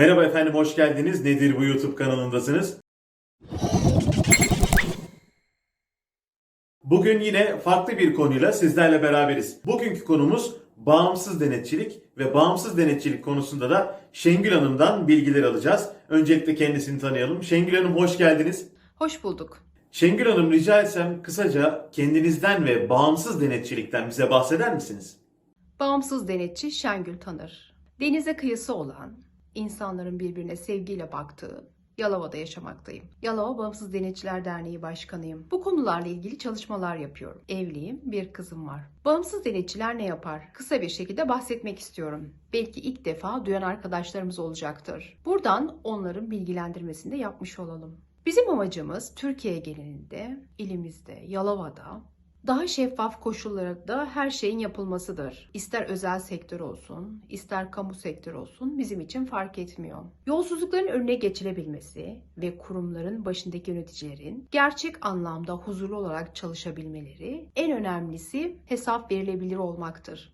Merhaba efendim, hoş geldiniz. Nedir bu YouTube kanalındasınız? Bugün yine farklı bir konuyla sizlerle beraberiz. Bugünkü konumuz bağımsız denetçilik ve bağımsız denetçilik konusunda da Şengül Hanım'dan bilgiler alacağız. Öncelikle kendisini tanıyalım. Şengül Hanım hoş geldiniz. Hoş bulduk. Şengül Hanım rica etsem kısaca kendinizden ve bağımsız denetçilikten bize bahseder misiniz? Bağımsız denetçi Şengül Tanır. Denize kıyısı olan, insanların birbirine sevgiyle baktığı Yalova'da yaşamaktayım. Yalova Bağımsız Denetçiler Derneği Başkanıyım. Bu konularla ilgili çalışmalar yapıyorum. Evliyim, bir kızım var. Bağımsız denetçiler ne yapar? Kısa bir şekilde bahsetmek istiyorum. Belki ilk defa duyan arkadaşlarımız olacaktır. Buradan onların bilgilendirmesini de yapmış olalım. Bizim amacımız Türkiye genelinde, ilimizde, Yalova'da daha şeffaf koşullarda her şeyin yapılmasıdır. İster özel sektör olsun, ister kamu sektör olsun bizim için fark etmiyor. Yolsuzlukların önüne geçilebilmesi ve kurumların başındaki yöneticilerin gerçek anlamda huzurlu olarak çalışabilmeleri en önemlisi hesap verilebilir olmaktır.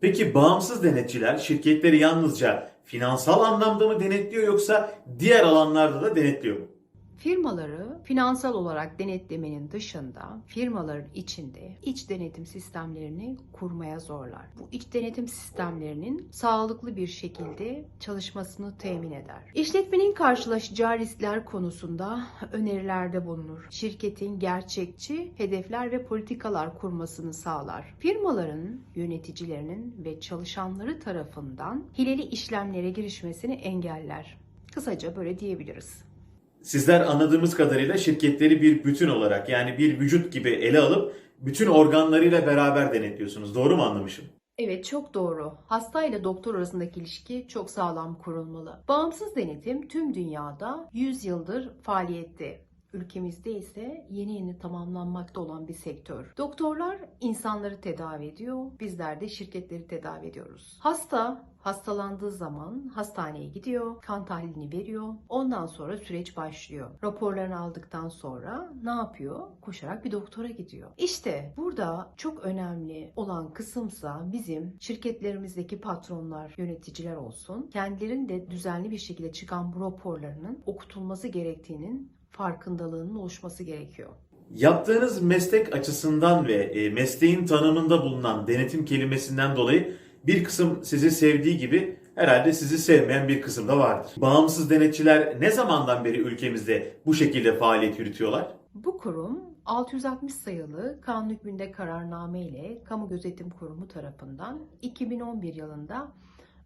Peki bağımsız denetçiler şirketleri yalnızca finansal anlamda mı denetliyor yoksa diğer alanlarda da denetliyor mu? Firmaları finansal olarak denetlemenin dışında firmaların içinde iç denetim sistemlerini kurmaya zorlar. Bu iç denetim sistemlerinin sağlıklı bir şekilde çalışmasını temin eder. İşletmenin karşılaşacağı riskler konusunda önerilerde bulunur. Şirketin gerçekçi hedefler ve politikalar kurmasını sağlar. Firmaların yöneticilerinin ve çalışanları tarafından hileli işlemlere girişmesini engeller. Kısaca böyle diyebiliriz. Sizler anladığımız kadarıyla şirketleri bir bütün olarak yani bir vücut gibi ele alıp bütün organlarıyla beraber denetliyorsunuz. Doğru mu anlamışım? Evet çok doğru. Hasta ile doktor arasındaki ilişki çok sağlam kurulmalı. Bağımsız denetim tüm dünyada 100 yıldır faaliyette. Ülkemizde ise yeni yeni tamamlanmakta olan bir sektör. Doktorlar insanları tedavi ediyor, bizler de şirketleri tedavi ediyoruz. Hasta hastalandığı zaman hastaneye gidiyor, kan tahlilini veriyor. Ondan sonra süreç başlıyor. Raporlarını aldıktan sonra ne yapıyor? Koşarak bir doktora gidiyor. İşte burada çok önemli olan kısımsa bizim şirketlerimizdeki patronlar, yöneticiler olsun. Kendilerinin de düzenli bir şekilde çıkan bu raporlarının okutulması gerektiğinin farkındalığının oluşması gerekiyor. Yaptığınız meslek açısından ve e, mesleğin tanımında bulunan denetim kelimesinden dolayı bir kısım sizi sevdiği gibi herhalde sizi sevmeyen bir kısım da vardır. Bağımsız denetçiler ne zamandan beri ülkemizde bu şekilde faaliyet yürütüyorlar? Bu kurum 660 sayılı kanun hükmünde kararname ile Kamu Gözetim Kurumu tarafından 2011 yılında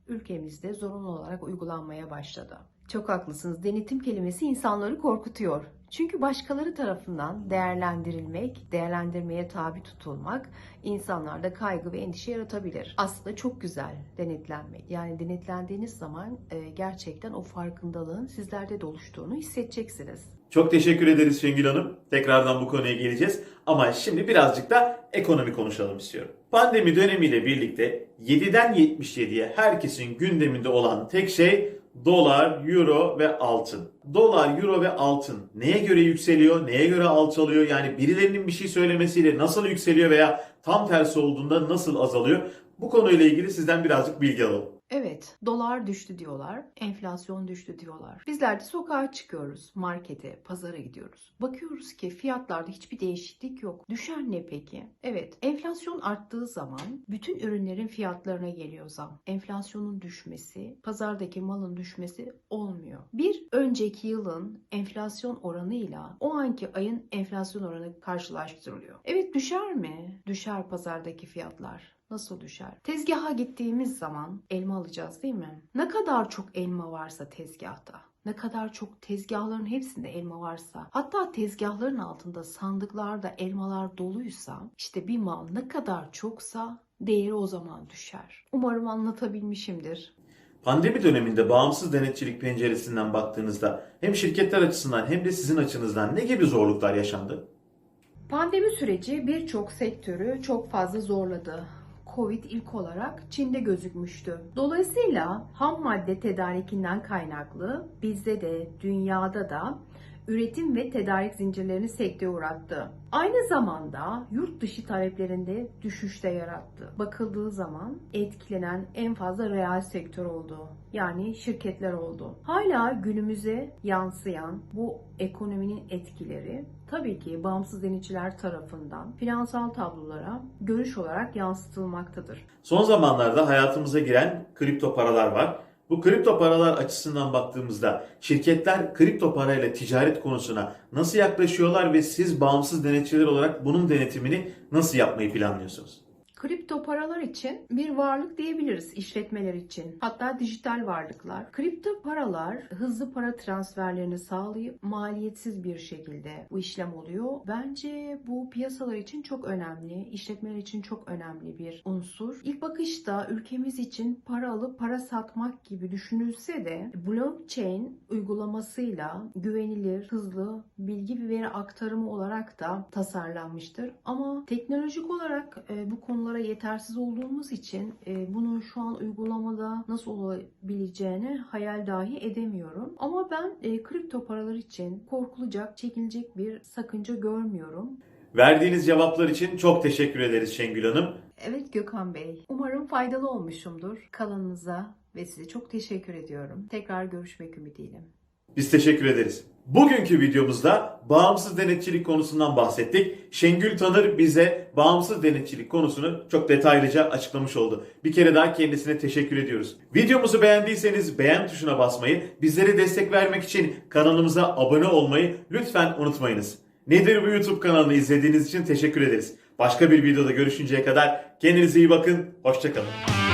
ülkemizde zorunlu olarak uygulanmaya başladı. Çok haklısınız. Denetim kelimesi insanları korkutuyor. Çünkü başkaları tarafından değerlendirilmek, değerlendirmeye tabi tutulmak insanlarda kaygı ve endişe yaratabilir. Aslında çok güzel denetlenmek. Yani denetlendiğiniz zaman e, gerçekten o farkındalığın sizlerde de oluştuğunu hissedeceksiniz. Çok teşekkür ederiz Şengül Hanım. Tekrardan bu konuya geleceğiz. Ama şimdi birazcık da ekonomi konuşalım istiyorum. Pandemi dönemiyle birlikte 7'den 77'ye herkesin gündeminde olan tek şey dolar, euro ve altın. Dolar, euro ve altın neye göre yükseliyor, neye göre alçalıyor? Yani birilerinin bir şey söylemesiyle nasıl yükseliyor veya tam tersi olduğunda nasıl azalıyor? Bu konuyla ilgili sizden birazcık bilgi alalım. Evet, dolar düştü diyorlar, enflasyon düştü diyorlar. Bizler de sokağa çıkıyoruz, markete, pazara gidiyoruz. Bakıyoruz ki fiyatlarda hiçbir değişiklik yok. Düşen ne peki? Evet, enflasyon arttığı zaman bütün ürünlerin fiyatlarına geliyor zam. Enflasyonun düşmesi, pazardaki malın düşmesi olmuyor. Bir önceki yılın enflasyon oranıyla o anki ayın enflasyon oranı karşılaştırılıyor. Evet düşer mi? Düşer pazardaki fiyatlar. Nasıl düşer? Tezgaha gittiğimiz zaman elma alacağız değil mi? Ne kadar çok elma varsa tezgahta, ne kadar çok tezgahların hepsinde elma varsa, hatta tezgahların altında sandıklarda elmalar doluysa, işte bir mal ne kadar çoksa değeri o zaman düşer. Umarım anlatabilmişimdir. Pandemi döneminde bağımsız denetçilik penceresinden baktığınızda hem şirketler açısından hem de sizin açınızdan ne gibi zorluklar yaşandı? Pandemi süreci birçok sektörü çok fazla zorladı. Covid ilk olarak Çin'de gözükmüştü. Dolayısıyla ham madde tedarikinden kaynaklı bizde de dünyada da üretim ve tedarik zincirlerini sekteye uğrattı. Aynı zamanda yurt dışı taleplerinde düşüşte yarattı. Bakıldığı zaman etkilenen en fazla reel sektör oldu. Yani şirketler oldu. Hala günümüze yansıyan bu ekonominin etkileri tabii ki bağımsız denetçiler tarafından finansal tablolara görüş olarak yansıtılmaktadır. Son zamanlarda hayatımıza giren kripto paralar var. Bu kripto paralar açısından baktığımızda şirketler kripto parayla ticaret konusuna nasıl yaklaşıyorlar ve siz bağımsız denetçiler olarak bunun denetimini nasıl yapmayı planlıyorsunuz? Kripto paralar için bir varlık diyebiliriz işletmeler için. Hatta dijital varlıklar. Kripto paralar hızlı para transferlerini sağlayıp maliyetsiz bir şekilde bu işlem oluyor. Bence bu piyasalar için çok önemli, işletmeler için çok önemli bir unsur. İlk bakışta ülkemiz için para alıp para satmak gibi düşünülse de blockchain uygulamasıyla güvenilir, hızlı bilgi ve veri aktarımı olarak da tasarlanmıştır. Ama teknolojik olarak e, bu konulara yetersiz olduğumuz için e, bunun şu an uygulamada nasıl olabileceğini hayal dahi edemiyorum. Ama ben e, kripto paralar için korkulacak, çekilecek bir sakınca görmüyorum. Verdiğiniz cevaplar için çok teşekkür ederiz Şengül Hanım. Evet Gökhan Bey, umarım faydalı olmuşumdur. Kalanınıza ve size çok teşekkür ediyorum. Tekrar görüşmek ümidiyle. Biz teşekkür ederiz. Bugünkü videomuzda bağımsız denetçilik konusundan bahsettik. Şengül Tanır bize bağımsız denetçilik konusunu çok detaylıca açıklamış oldu. Bir kere daha kendisine teşekkür ediyoruz. Videomuzu beğendiyseniz beğen tuşuna basmayı, bizlere destek vermek için kanalımıza abone olmayı lütfen unutmayınız. Nedir bu YouTube kanalını izlediğiniz için teşekkür ederiz. Başka bir videoda görüşünceye kadar kendinize iyi bakın, hoşçakalın.